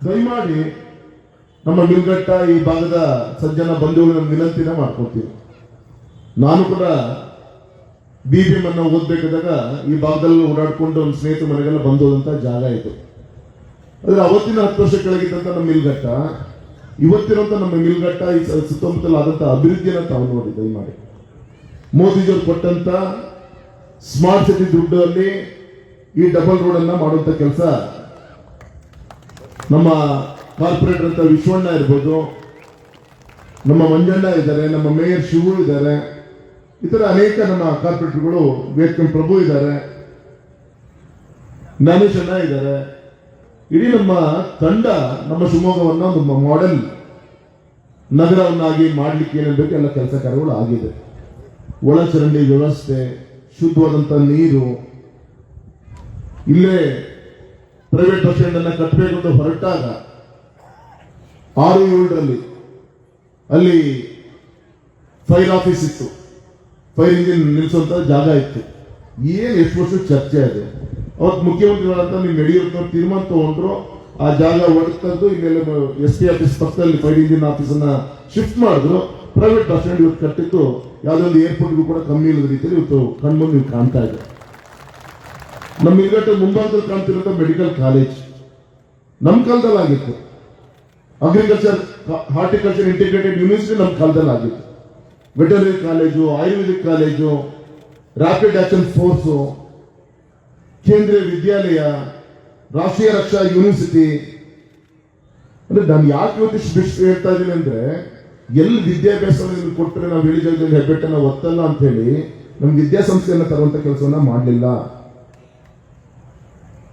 ದಯಮಾಡಿ ನಮ್ಮ ಮಿಲ್ಗಟ್ಟ ಈ ಭಾಗದ ಸಜ್ಜನ ಬಂಧುಗಳ ವಿನಂತಿನ ಮಾಡ್ಕೊಳ್ತೀನಿ ನಾನು ಕೂಡ ಬಿ ಬಿ ಅನ್ನ ಓದ್ಬೇಕಾದಾಗ ಈ ಭಾಗದಲ್ಲಿ ಓಡಾಡ್ಕೊಂಡು ಒಂದು ಸ್ನೇಹಿತರ ಮನೆಗೆಲ್ಲ ಬಂದೋದಂತ ಜಾಗ ಇದು. ಆದ್ರೆ ಅವತ್ತಿನ ಹತ್ತು ವರ್ಷ ಕೆಳಗಿದ್ದಂತ ನಮ್ಮ ಮಿಲ್ಗಟ್ಟ ಇವತ್ತಿರುವಂತ ನಮ್ಮ ಮಿಲ್ಗಟ್ಟ ಈ ಸುತ್ತಮುತ್ತಲ ಆದಂತ ಅಭಿವೃದ್ಧಿಯನ್ನ ತಾವು ನೋಡಿ, ದಯಮಾಡಿ. ಮೋದಿಜಿಯವರು ಕೊಟ್ಟಂತ ಸ್ಮಾರ್ಟ್ ಸಿಟಿ ದುಡ್ಡಲ್ಲಿ ಈ ಡಬಲ್ ರೋಡ್ ಅನ್ನ ಮಾಡುವಂತ ಕೆಲಸ ನಮ್ಮ ಕಾರ್ಪೊರೇಟರ್ ಅಂತ ವಿಶ್ವಣ್ಣ ಇರ್ಬೋದು, ನಮ್ಮ ಮಂಜಣ್ಣ ಇದ್ದಾರೆ, ನಮ್ಮ ಮೇಯರ್ ಶಿವು ಇದ್ದಾರೆ ಇತರ ಅನೇಕ ನಮ್ಮ ಕಾರ್ಪೊರೇಟರ್ಗಳು ವೇತನ್ ಪ್ರಭು ಇದ್ದಾರೆ, ಜ್ಞಾನೇಶಣ್ಣ ಇದ್ದಾರೆ. ಇಡೀ ನಮ್ಮ ತಂಡ, ನಮ್ಮ ಶಿವಮೊಗ್ಗವನ್ನು ನಮ್ಮ ಮಾಡೆಲ್ ನಗರವನ್ನಾಗಿ ಮಾಡಲಿಕ್ಕೆ ಏನೇನು ಎಲ್ಲ ಕೆಲಸ ಕಾರ್ಯಗಳು ಆಗಿದೆ. ಒಳಚರಂಡಿ ವ್ಯವಸ್ಥೆ ಶುದ್ಧವಾದಂಥ ನೀರು, ಇಲ್ಲೇ ಪ್ರೈವೇಟ್ ಬಸ್ ಸ್ಟ್ಯಾಂಡ್ ಅನ್ನ ಕಟ್ಟಬೇಕು ಅಂತ ಹೊರಟಾಗ ಆರು ಏಳರಲ್ಲಿ ಅಲ್ಲಿ ಫೈರ್ ಆಫೀಸ್ ಇತ್ತು. ಫೈರ್ ಇಂಜಿನ್ ನಿಲ್ಲಿಸುವಂತ ಜಾಗ ಇತ್ತು. ಏನು ಎಷ್ಟು ವರ್ಷ ಚರ್ಚೆ ಇದೆ ಅವತ್ತು ಮುಖ್ಯಮಂತ್ರಿಗಳಂತ ನೀವು ಯಡಿಯೂರಪ್ಪ ತೀರ್ಮಾನ ತಗೊಂಡ್ರು, ಆ ಜಾಗ ಒಡೆದು ಇನ್ನೆಲ್ಲ ಎಸ್ ಪಿ ಆಫೀಸ್ ಪಕ್ಕದಲ್ಲಿ ಫೈರ್ ಇಂಜಿನ್ ಆಫೀಸ್ ಅನ್ನ ಶಿಫ್ಟ್ ಮಾಡಿದ್ರು. ಪ್ರೈವೇಟ್ ಬಸ್ ಸ್ಟ್ಯಾಂಡ್ ಇವತ್ತು ಕಟ್ಟಿದ್ದು, ಯಾವುದೋ ಒಂದು ಏರ್ಪೋರ್ಟ್ಗೂ ಕೂಡ ಕಮ್ಮಿ ಇಲ್ಲದ ರೀತಿಯಲ್ಲಿ ಇವತ್ತು ಕಣ್ಮುಂದೆ ನೀವು ಕಾಣ್ತಾ ಇದೆ. ನಮ್ಮ ಇಲ್ಗಟ್ಟ ಮುಂಭಾಗದಲ್ಲಿ ಕಾಣ್ತಿರೋ ಮೆಡಿಕಲ್ ಕಾಲೇಜ್ ನಮ್ಮ ಕಾಲದಲ್ಲಿ ಆಗಿತ್ತು. ಅಗ್ರಿಕಲ್ಚರ್ ಹಾರ್ಟಿಕಲ್ಚರ್ ಇಂಟಿಗ್ರೇಟೆಡ್ ಯೂನಿವರ್ಸಿಟಿ ನಮ್ಮ ಕಾಲದಲ್ಲಿ ಆಗಿತ್ತು. Veterinary college ayurvedic college rapid action force Kendriya Vidyalaya, ರಾಷ್ಟ್ರೀಯ ರಕ್ಷಾ ಯೂನಿವರ್ಸಿಟಿ ಅಂದ್ರೆ ನಾನು ಯಾಕೆ ಇವತ್ತು ಹೇಳ್ತಾ ಇದ್ದೀನಿ ಅಂದ್ರೆ, ಎಲ್ಲಿ ವಿದ್ಯಾಭ್ಯಾಸವನ್ನು ಕೊಟ್ಟರೆ ನಾವು ಹೇಳಿದ ಹೆಬ್ಬೆಟ್ಟನ್ನ ಒತ್ತಲ್ಲ ಅಂತ ಹೇಳಿ ನಮ್ಗೆ ವಿದ್ಯಾಸಂಸ್ಥೆಯನ್ನ ತರುವಂತ ಕೆಲಸವನ್ನ ಮಾಡಲಿಲ್ಲ.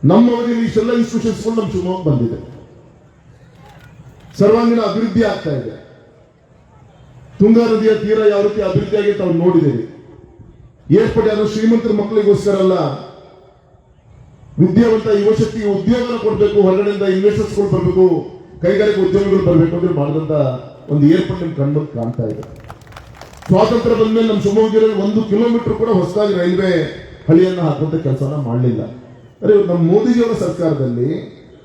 ನಮ್ಮ ಅವಧಿಯಲ್ಲಿ ಇಷ್ಟೆಲ್ಲ ಇನ್ಸ್ಟಿಟ್ಯೂಷನ್ಸ್ ನಮ್ಮ ಶಿವಮೊಗ್ಗ ಬಂದಿದೆ. ಸರ್ವಾಂಗೀಣ ಅಭಿವೃದ್ಧಿ ಆಗ್ತಾ ಇದೆ. ತುಂಗಾ ನದಿಯ ತೀರ ಯಾವ ರೀತಿ ಅಭಿವೃದ್ಧಿ ಆಗಿತ್ತು ತಾವು ನೋಡಿದ್ದೀರಿ. ಏರ್ಪಡೆ ಯಾರು ಶ್ರೀಮಂತರ ಮಕ್ಕಳಿಗೋಸ್ಕರ ಅಲ್ಲ ವಿದ್ಯಾವಂತ ಯುವಶಕ್ತಿ ಉದ್ಯೋಗನ ಕೊಡಬೇಕು, ಹೊರಗಡೆಯಿಂದ ಇನ್ವೆಸ್ಟರ್ಸ್ಗಳು ಬರಬೇಕು, ಕೈಗಾರಿಕೆ ಉದ್ಯಮಿಗಳು ಬರಬೇಕು ಅಂದ್ರೆ ಮಾಡಿದಂತ ಒಂದು ಏರ್ಪೋರ್ಟ್ ನಿಮ್ ಕಾಣ್ತಾ ಇದೆ. ಸ್ವಾತಂತ್ರ್ಯ ಬಂದ್ಮೇಲೆ ನಮ್ಮ ಶಿವಮೊಗ್ಗದಲ್ಲಿ ಒಂದು ಕಿಲೋಮೀಟರ್ ಕೂಡ ಹೊಸದಾಗಿ ರೈಲ್ವೆ ಹಳಿಯನ್ನು ಹಾಕುವಂತ ಕೆಲಸನ ಮಾಡಲಿಲ್ಲ. ಇವತ್ತು ನಮ್ಮ ಮೋದಿಜಿಯವರ ಸರ್ಕಾರದಲ್ಲಿ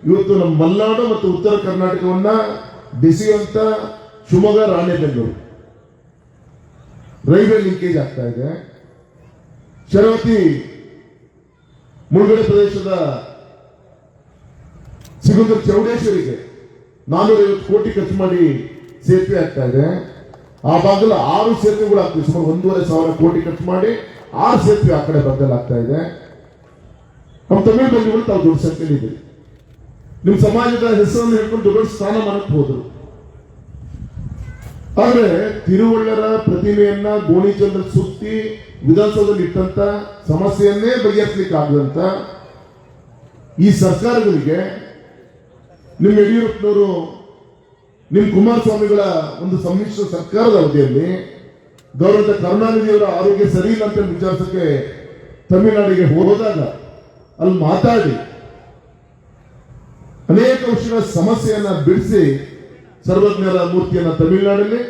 ಇವತ್ತು ನಮ್ಮ ಮಲೆನಾಡು ಮತ್ತು ಉತ್ತರ ಕರ್ನಾಟಕವನ್ನ ಬಿಸಿಯುವಂತ ಶಿವಮೊಗ್ಗ ಬೆಂಗಳೂರು ರೈಲ್ವೆ ಲಿಂಕೇಜ್ ಆಗ್ತಾ ಇದೆ. ಶರಾವತಿ ಮುಳುಗಡೆ ಪ್ರದೇಶದ ಸಿಗುಂದ್ರ ಚೌಡೇಶ್ವರಿಗೆ ನಾನೂರ ಐವತ್ತು ಕೋಟಿ ಖರ್ಚು ಮಾಡಿ ಸೇತುವೆ ಆಗ್ತಾ ಇದೆ. ಆ ಭಾಗದಲ್ಲಿ ಆರು ಸೇತುವೆಗಳು ಆಗ್ತವೆ ಸುಮಾರು ಒಂದೂವರೆ ಸಾವಿರ ಕೋಟಿ ಖರ್ಚು ಮಾಡಿ ಆರು ಸೇತುವೆ ಆ ಕಡೆ ಬದಲಾಗ್ತಾ ಇದೆ. ನಮ್ಮ ತಮಿಳು ಬಂಧುಗಳು ತಾವು ದೊಡ್ಡ ನಿಮ್ಮ ಸಮಾಜದ ಹೆಸರನ್ನು ಹೇಳ್ಕೊಂಡು ದೊಡ್ಡ ಸ್ಥಾನಮಾನಕ್ಕೆ ಹೋದರು. ಆದ್ರೆ ತಿರುವಳ್ಳರ ಪ್ರತಿಮೆಯನ್ನ ಗೋಣಿಚಂದ್ರ ಸುತ್ತಿ ವಿಧಾನಸೌಧದಲ್ಲಿ ಇಟ್ಟಂತ ಸಮಸ್ಯೆಯನ್ನೇ ಬಗೆಹರಿಸಲಿಕ್ಕೆ ಆಗದಂತ ಈ ಸರ್ಕಾರಗಳಿಗೆ ನಿಮ್ಮ ಯಡಿಯೂರಪ್ಪನವರು, ನಿಮ್ಮ ಕುಮಾರಸ್ವಾಮಿಗಳ ಒಂದು ಸಮ್ಮಿಶ್ರ ಸರ್ಕಾರದ ಅವಧಿಯಲ್ಲಿ ಗೌರವ ಕರುಣಾನಿಧಿಯವರ ಆರೋಗ್ಯ ಸರಿ ಇಲ್ಲ ಅಂತ ವಿಚಾರಿಸಕ್ಕೆ ತಮಿಳುನಾಡಿಗೆ ಹೋದಾಗ ಅಲ್ಲಿ ಮಾತಾಡಿ. ಅನೇಕ ವರ್ಷಗಳ ಸಮಸ್ಯೆಯನ್ನ ಬಿಡಿಸಿ ಸರ್ವಜ್ಞರ ಮೂರ್ತಿಯನ್ನ ತಮಿಳುನಾಡಲ್ಲಿ,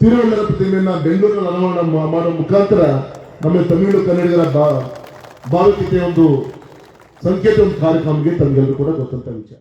ತಿರುವಳ್ಳರ ಪ್ರತಿಮೆಯನ್ನ ಬೆಂಗಳೂರಿನಲ್ಲಿ ಅನಾವರಣ ಮಾಡುವ ಮಾಡೋ ಮುಖಾಂತರ ನಮ್ಮ ತಮಿಳು ಕನ್ನಡಿಗರ ಬಾ ಭಾವೈಕ್ಯತೆಯ ಒಂದು ಸಂಕೇತ ಒಂದು ಕಾರ್ಯಕ್ರಮಕ್ಕೆ ತಮಗೆಲ್ಲರೂ ಕೂಡ ಗೊತ್ತಂತ ವಿಚಾರ.